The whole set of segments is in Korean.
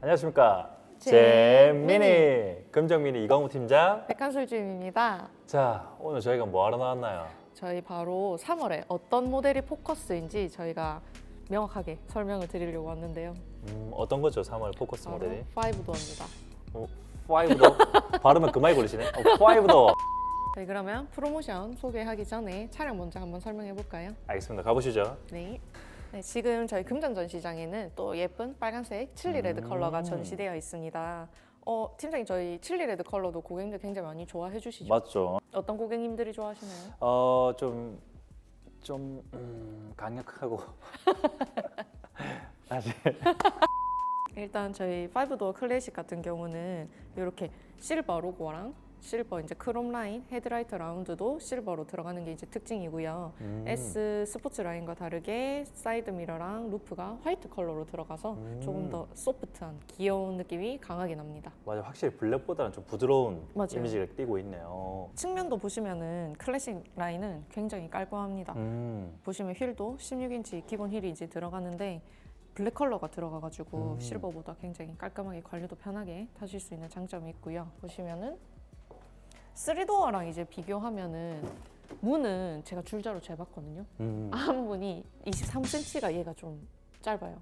안녕하십니까. 잼미니. 금정미니 이광우 팀장. 백한술주임입니다. 자 오늘 저희가 뭐 하러 나왔나요? 저희 바로 3월에 어떤 모델이 포커스인지 저희가 명확하게 설명을 드리려고 왔는데요. 음, 어떤 거죠 3월 포커스 바로 모델이? 5도어입니다. 어, 5도 발음은 그만이 걸리시네. 어, 5도. 네, 그러면 프로모션 소개하기 전에 차량 먼저 한번 설명해 볼까요? 알겠습니다. 가보시죠. 네. 네, 지금 저희 금전 전시장에는 또 예쁜 빨간색 칠리 레드 음. 컬러가 전시되어 있습니다. 어, 팀장님 저희 칠리 레드 컬러도 고객님들 굉장히 많이 좋아해 주시죠? 맞죠. 어떤 고객님들이 좋아하시나요? 어 좀좀 좀, 음, 강력하고 사실 일단 저희 5도어 클래식 같은 경우는 이렇게 실버 로고랑 실버 이제 크롬 라인 헤드라이트 라운드도 실버로 들어가는 게 이제 특징이고요. 음, S 스포츠 라인과 다르게 사이드 미러랑 루프가 화이트 컬러로 들어가서 음. 조금 더 소프트한 귀여운 느낌이 강하게 납니다. 맞아 확실히 블랙보다는 좀 부드러운 맞아요. 이미지가 띄고 있네요. 측면도 보시면은 클래식 라인은 굉장히 깔끔합니다. 음, 보시면 휠도 16인치 기본 휠이 이제 들어가는데 블랙 컬러가 들어가가지고 음. 실버보다 굉장히 깔끔하게 관리도 편하게 타실 수 있는 장점이 있고요. 보시면은 3도어랑 이제 비교하면은 문은 제가 줄자로 재봤거든요. 음. 한 문이 23cm가 얘가 좀 짧아요.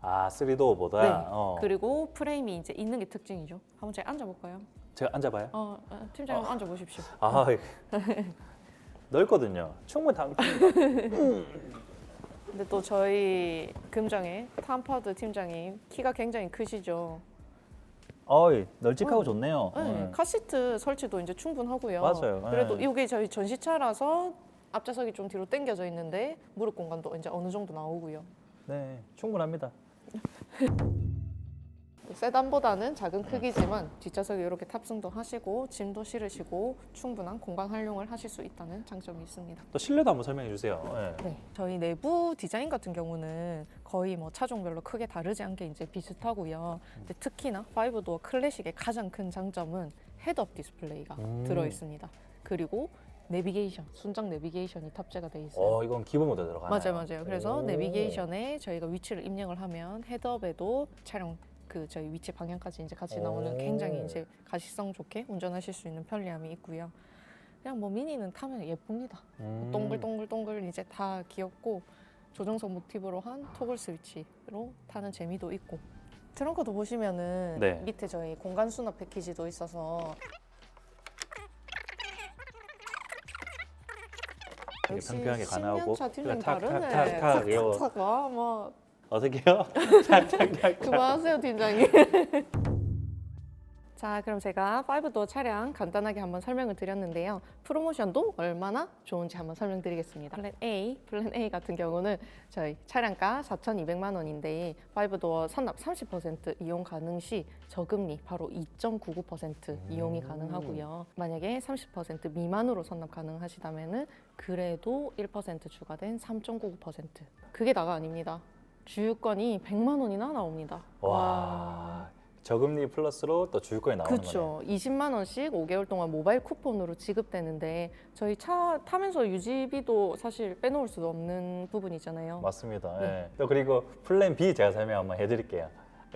아 3도어보다 네. 어. 그리고 프레임이 이제 있는 게 특징이죠. 한번 제가 앉아볼까요? 제가 앉아봐요. 어, 어, 팀장님 한번 앉아보십시오. 아 넓거든요. 충분히 당. 근데 또 저희 금정의 탐파드 팀장님 키가 굉장히 크시죠. 어이 널찍하고 어. 좋네요. 네, 네. 카시트 설치도 이제 충분하고요. 맞아요. 그래도 네. 이게 저희 전시차라서 앞좌석이 좀 뒤로 당겨져 있는데 무릎 공간도 이제 어느 정도 나오고요. 네, 충분합니다. 세단보다는 작은 크기지만 뒷좌석에 이렇게 탑승도 하시고 짐도 실으시고 충분한 공간 활용을 하실 수 있다는 장점이 있습니다. 또 실내도 한번 설명해 주세요. 네. 네, 저희 내부 디자인 같은 경우는 거의 뭐 차종별로 크게 다르지 않게 이제 비슷하고요. 근데 특히나 5도어 클래식의 가장 큰 장점은 헤드업 디스플레이가 음. 들어 있습니다. 그리고 내비게이션, 순정 내비게이션이 탑재가 돼 있어요. 어 이건 기본 모델 들어가나요? 맞아요, 맞아요. 그래서 오. 내비게이션에 저희가 위치를 입력을 하면 헤드업에도 차량 그 저희 위치 방향까지 이제 같이 나오는 오. 굉장히 이제 가시성 좋게 운전하실 수 있는 편리함이 있고요. 그냥 뭐 미니는 타면 예쁩니다. 음. 동글동글동글 이제 다 귀엽고 조정석 모티브로 한 토글 스위치로 타는 재미도 있고 트렁크도 보시면은 네. 밑에 저희 공간 수납 패키지도 있어서 되게 평평하게 가능하고 10년차 팀장 탁, 탁, 다르네 탁, 탁, 이거. 탁 탁탁 뭐 탁탁탁. 그만하세요 팀장님. 자 그럼 제가 5도어 차량 간단하게 한번 설명을 드렸는데요. 프로모션도 얼마나 좋은지 한번 설명드리겠습니다. 플랜 A, 플랜 A 같은 경우는 저희 차량가 4,200만 원인데 5도어 선납 30% 이용 가능 시 저금리 바로 2.99% 이용이 음. 가능하고요. 만약에 30% 미만으로 선납 가능하시다면은 그래도 1% 추가된 3.99% 그게 다가 아닙니다 주유권이 100만 원이나 나옵니다. 와 저금리 플러스로 또 주유권이 나오는 거네요. 그렇죠. 20만 원씩 5개월 동안 모바일 쿠폰으로 지급되는데 저희 차 타면서 유지비도 사실 빼놓을 수도 없는 부분이잖아요. 맞습니다. 네. 예. 또 그리고 플랜 B 제가 설명 한번 해드릴게요.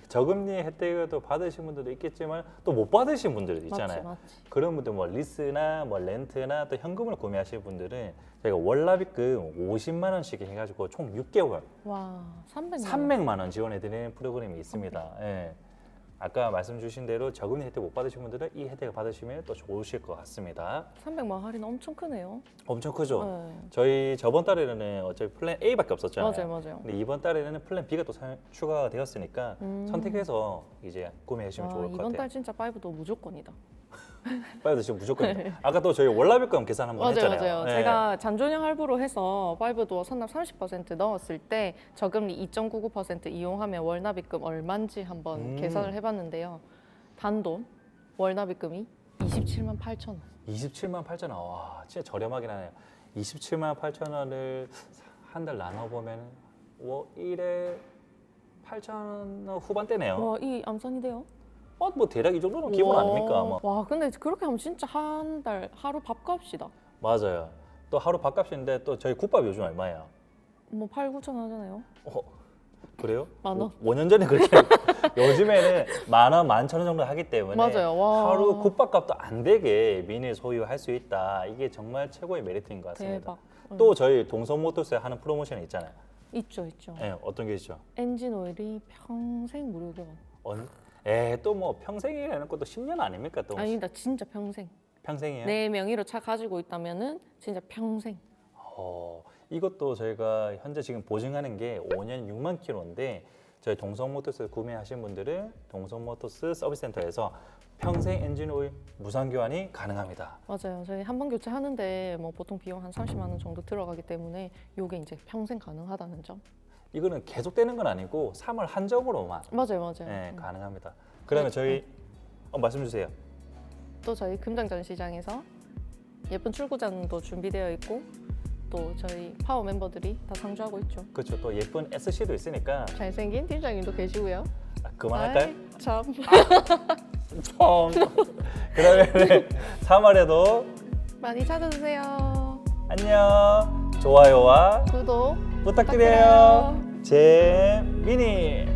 저금리 혜택도 받으신 분들도 있겠지만 또 못 받으신 분들도 있잖아요. 맞지, 맞지. 그런 분들 뭐 리스나 뭐 렌트나 또 현금을 구매하시는 분들은 저희가 월납입금 50만 원씩 해가지고 총 6개월 와, 300만 원. 300만 원 지원해드리는 프로그램이 있습니다. 예. 아까 말씀 주신 대로 저금리 혜택 못 받으신 분들은 이 혜택을 받으시면 또 좋으실 것 같습니다. 300만 원 할인 엄청 크네요. 엄청 크죠? 네. 저희 저번 달에는 어차피 플랜 A밖에 없었잖아요. 맞아요, 맞아요. 근데 이번 달에는 플랜 B가 또 사- 추가가 되었으니까 음. 선택해서 이제 구매해 주시면 와, 좋을 것 이번 같아요. 달 진짜 5도 무조건이다. 빨리 드시면 무조건. 아까 또 저희 월납입금 계산 한번 맞아요, 했잖아요. 맞아요. 네. 제가 잔존형 할부로 해서 5도어 선납 30% 넣었을 때 저금리 2.99% 이용하면 월납입금 얼마인지 한번 음. 계산을 해봤는데요. 단돈 월납입금이 27만 8천 원. 27만 8천 원. 와, 진짜 저렴하긴 하네요. 27만 8천 원을 한 달 나눠 보면 뭐 1에 8천 원 후반대네요. 와, 이 암산이 돼요? 어, 뭐 대략 이 정도는 기본 와, 아닙니까? 아마. 와, 근데 그렇게 하면 진짜 한 달 하루 밥값이다. 맞아요. 또 하루 밥값인데 또 저희 국밥 요즘 얼마예요? 뭐 8, 9천 원 하잖아요. 어, 그래요? 만 원. 5년 전에 그렇게 요즘에는 만 원, 만 천 원 정도 하기 때문에 맞아요. 와. 하루 국밥값도 안 되게 미니 소유할 수 있다. 이게 정말 최고의 메리트인 것 같습니다. 대박. 응. 또 저희 동성모터스에 하는 프로모션이 있잖아요. 있죠, 있죠. 예, 어떤 게 있죠? 엔진 오일이 평생 무료 교환. 언, 에, 또 뭐 평생이라는 것도 10년 아닙니까? 또 아니다, 진짜 평생. 평생이에요? 내 명의로 차 가지고 있다면은 진짜 평생. 어, 이것도 저희가 현재 지금 보증하는 게 5년 6만 킬로인데 저희 동성모터스 구매하신 분들은 동성모터스 서비스센터에서 평생 엔진 오일 무상 교환이 가능합니다. 맞아요. 저희 한 번 교체하는데 뭐 보통 비용 한 30만 원 정도 들어가기 때문에 요게 이제 평생 가능하다는 점. 이거는 계속되는 건 아니고 3월 한정으로만 맞아요, 맞아요. 네, 음. 가능합니다. 그러면 네, 저희 어, 말씀 주세요. 또 저희 금장전 시장에서 예쁜 출구장도 준비되어 있고 또 저희 파워 멤버들이 다 상주하고 있죠. 그렇죠. 또 예쁜 SC도 있으니까 잘생긴 팀장님도 계시고요. 아, 그만할까요? 아이, 참. 뻥. 그러면 3월에도 많이 찾아주세요. 안녕. 좋아요와 구독 부탁드려요. 부탁드려요. 제 미니